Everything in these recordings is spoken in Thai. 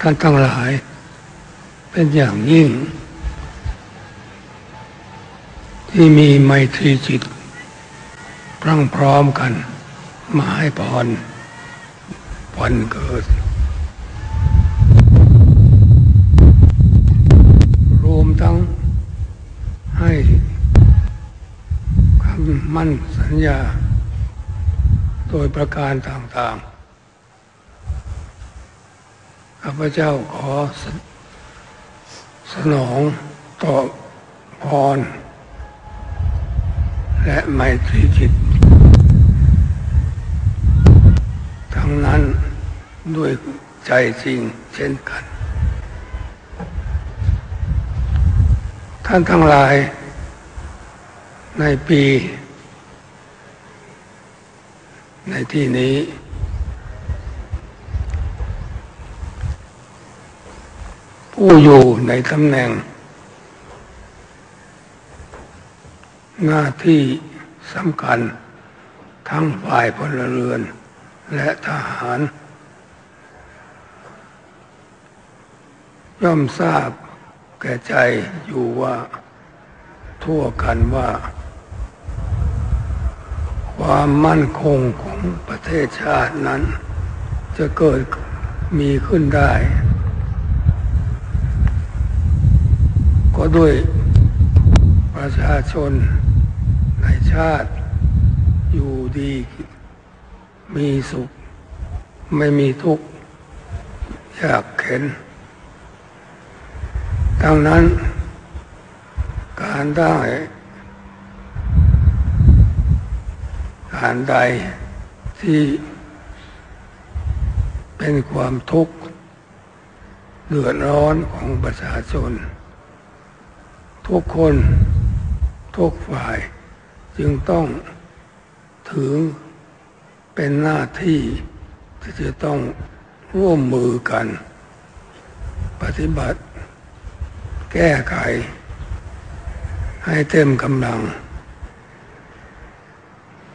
ท่านทั้งหลาย เป็นอย่างยิ่ง ที่มีไมตรีจิตพรั่งพร้อมกัน มาให้พรวันเกิด รวมทั้งให้คำมั่นสัญญา โดยประการต่างๆ ข้าพเจ้าขอสสนองต่อพร และไมตรีจิต ทั้งนั้นด้วยใจจริงเช่นกัน ท่านทั้งหลายในปี ในที่นี้ ผู้อยู่ในตำแหน่ง หน้าที่สำคัญทั้งฝ่ายพลเรือนและทหาร ย่อมทราบแก่ใจอยู่ว่า ทั่วกันว่า ความมั่นคงของประเทศชาตินั้น จะเกิดมีขึ้นได้ ก็ด้วยประชาชนในชาติอยู่ดี มีสุข ไม่มีทุกข์ยากเข็น ดังนั้น การได้การใดที่เป็นความทุกข์เดือดร้อนของประชาชน ทุกคนทุกฝ่าย จึงต้องถึงเป็นหน้าที่ที่จะต้องร่วมมือกัน ปฏิบัติ แก้ไข ให้เต็มกำลัง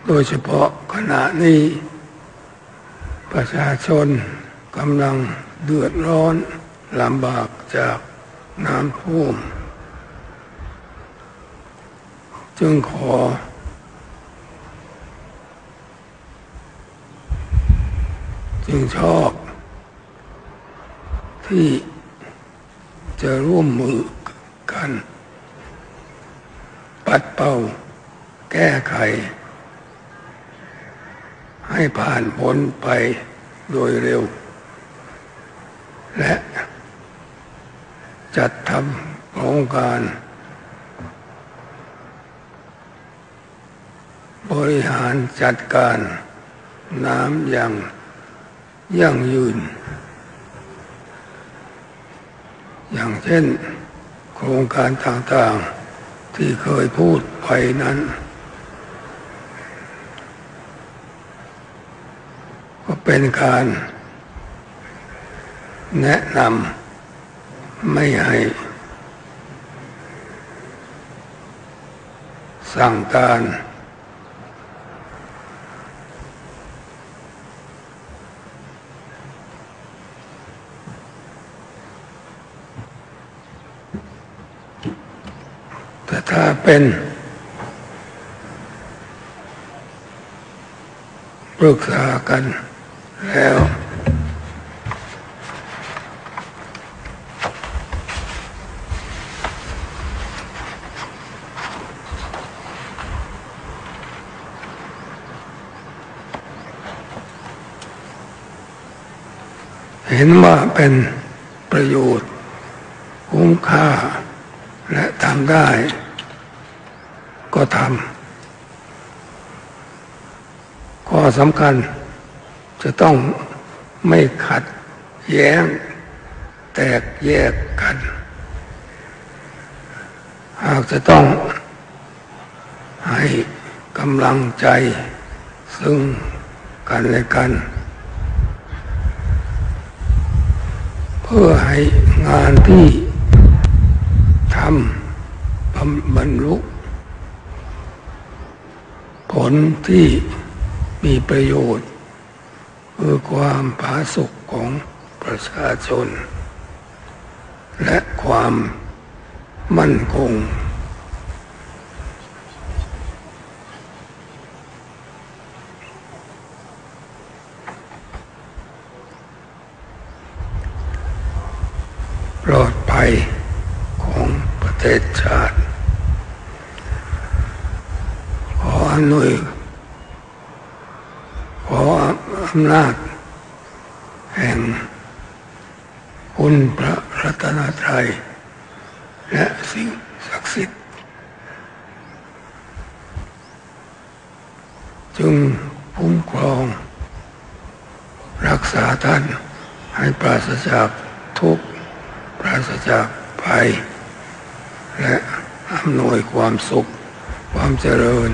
โดยเฉพาะขณะนี้ ประชาชนกำลังเดือดร้อนลำบากจากน้ำท่วม จึงขอ จึงชอบ ที่จะร่วมมือกัน ปัดเป่า แก้ไข ให้ผ่านพ้นไปโดยเร็ว และจัดทำโครงการ ริหารจัดการน้ำอย่างยั่งยืน อย่างเช่น โครงการต่างๆที่เคยพูดไปนั้น ก็เป็นการแนะนำไม่ให้ สั่งการ ถ้าเป็นปรึกษากันแล้ว เห็นว่าเป็นประโยชน์ คุ้มค่า และทำได้ ก็ทำข้อสำคัญจะต้องไม่ขัดแย้ง แตกแยกกัน หากจะต้องให้กำลังใจซึ่งกันและกัน เพื่อให้งานที่ทำบรรลุ ผลที่มีประโยชน์ คือความผาสุกของประชาชน และความมั่นคง ปลอดภัยของประเทศชาติ ขออนุยขออำนาจ แห่งคุณพระรัตนตรัย และสิ่งศักดิ์สิทธิ์ จึงคุ้มครอง รักษาท่านให้ปราศจากทุกข์ปราศจากภัย และอำนวยความสุข ความเจริญ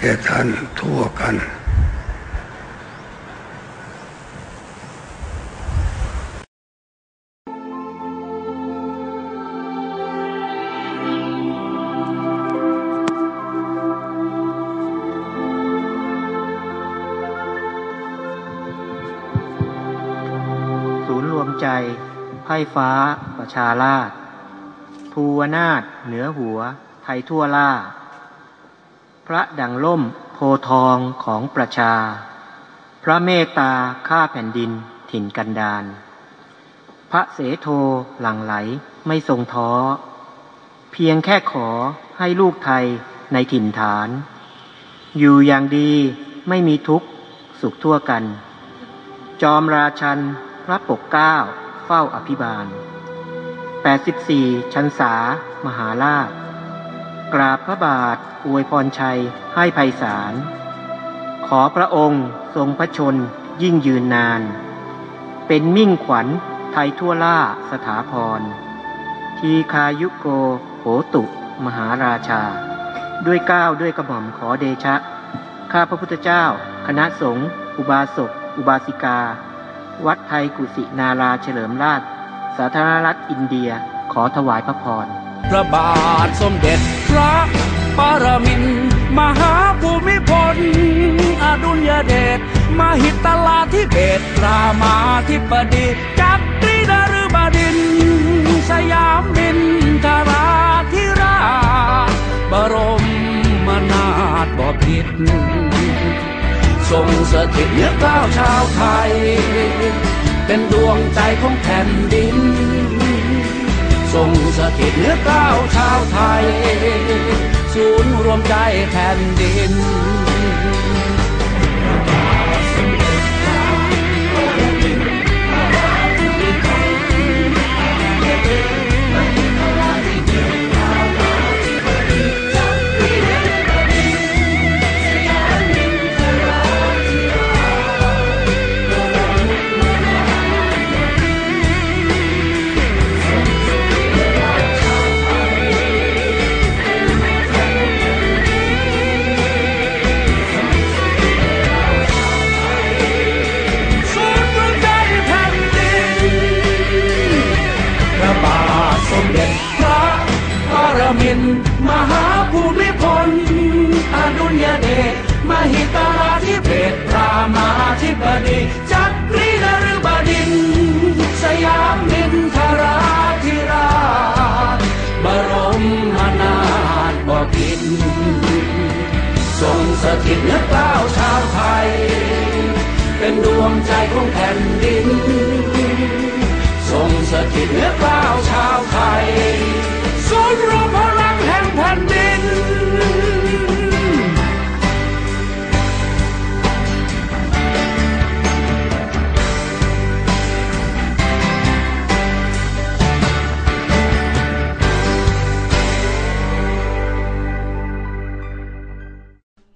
แก่ท่านทั่วกันใจ ไพ่ฟ้า ประชาราช ภูวนาถเหนือหัว ไทยทั่วล่า พระดังล่มโพทองของประชา พระเมตตาข้าแผ่นดินถิ่นกันดานพระเสโทหลังไหลไม่ทรงท้อ เพียงแค่ขอให้ลูกไทยในถิ่นฐาน อยู่อย่างดีไม่มีทุกข์สุขทั่วกัน จอมราชันพระปกเก้าเฝ้าอภิบาล 84 ชันษามหาลาภ กราบพระบาทอวยพรชัยให้ไพศาล ขอพระองค์ทรงพระชนยิ่งยืนนาน เป็นมิ่งขวัญไทยทั่วล่าสถาพร ทีคายุโกโหตุ มหาราชา ด้วยก้าวด้วยกระหม่อมขอเดชะ ข้าพระพุทธเจ้า คณะสงฆ์อุบาสก อุบาสิกา วัดไทยกุสินาราเฉลิมราช สาธารณรัฐอินเดียขอถวายพระพร พระบาทสมเด็จ ระปรมินมหาภูมิพล อดุลยเดชมหิตลาธิเบศรามาธิบดีจักรีดารุบดิน สยามบินทราธิราบรมมนาถบพิตรทรงสถิตเนื้อก้าวชาวไทย เป็นดวงใจของแผ่นดิน ทรงสถิตเนื้อก้าวชาวไทย ศูนย์รวมใจแผ่นดิน ดีจักรีนฤบดิน สยามนินทราธิราชบรมนาถบพิตรทรงสถิตเหนือกล้าวชาวไทย เป็นดวงใจของแผ่นดิน ทรงสถิตเหนือกล้าวชาวไทยสุรพระ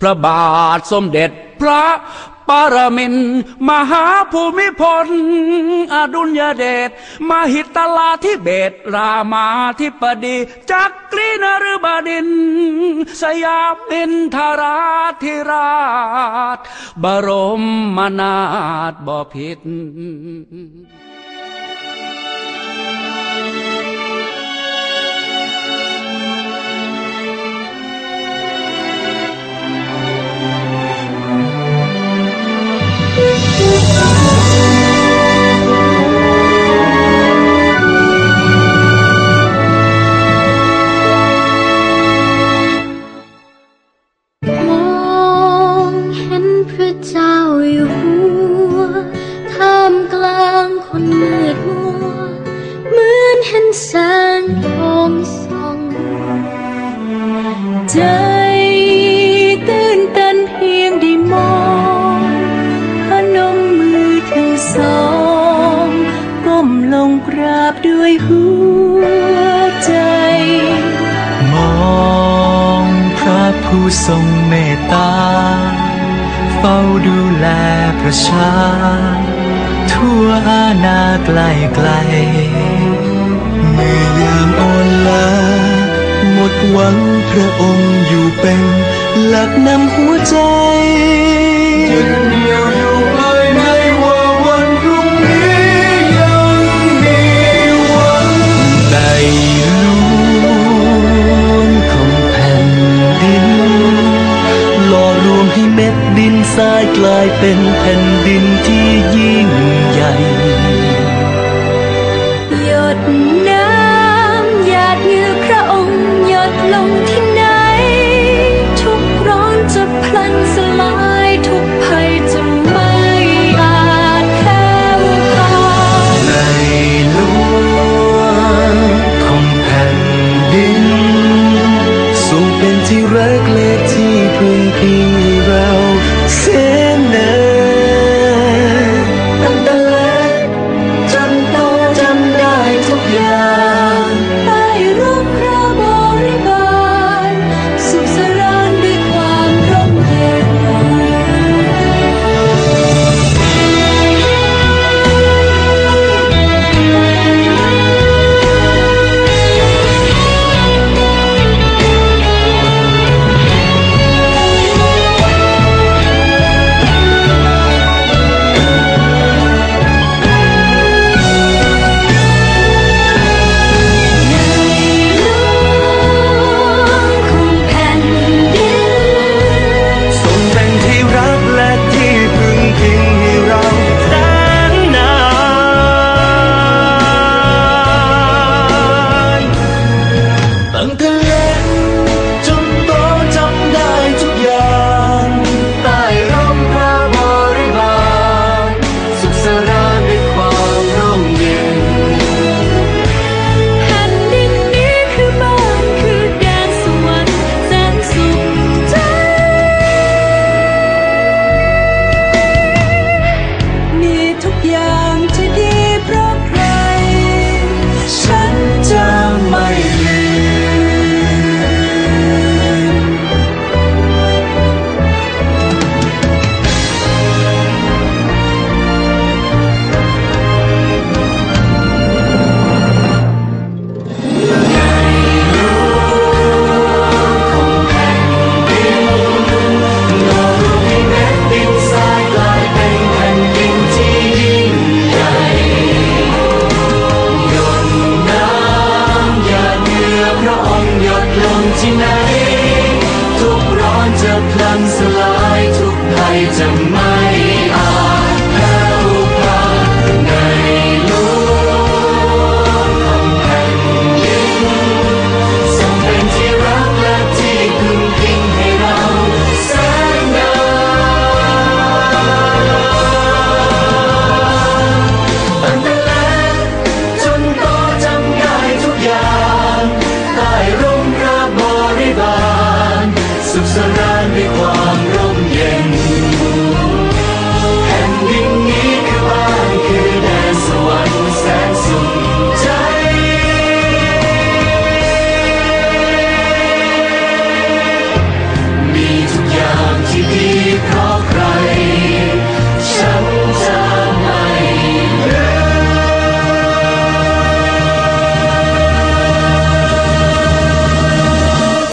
พระบาทสมเด็จพระปรมินมหาภูมิพล อดุลยเดชมหิตลาธิเบศรามาธิปดีจักรีนรบดิน สยามินทราธิราช บรมมนาถบพิษ ใจตื่นตันเพียงได้มองพนมมือเธอสองก้มลงกราบด้วยหัวใจ มองพระผู้ทรงเมตตา เฝ้าดูแลประชา ทั่วอาณาไกลไกล หวังพระองค์อยู่เป็นหลักนำหัวใจยึดเหนี่ยวอยู่ไปในวันพรุ่งนี้ยังมีหวังในล้นของแผ่นดินล่อรวมให้เม็ดดินทรายกลายเป็นแผ่นดินที่ยิ่งใหญ่หยดน้ to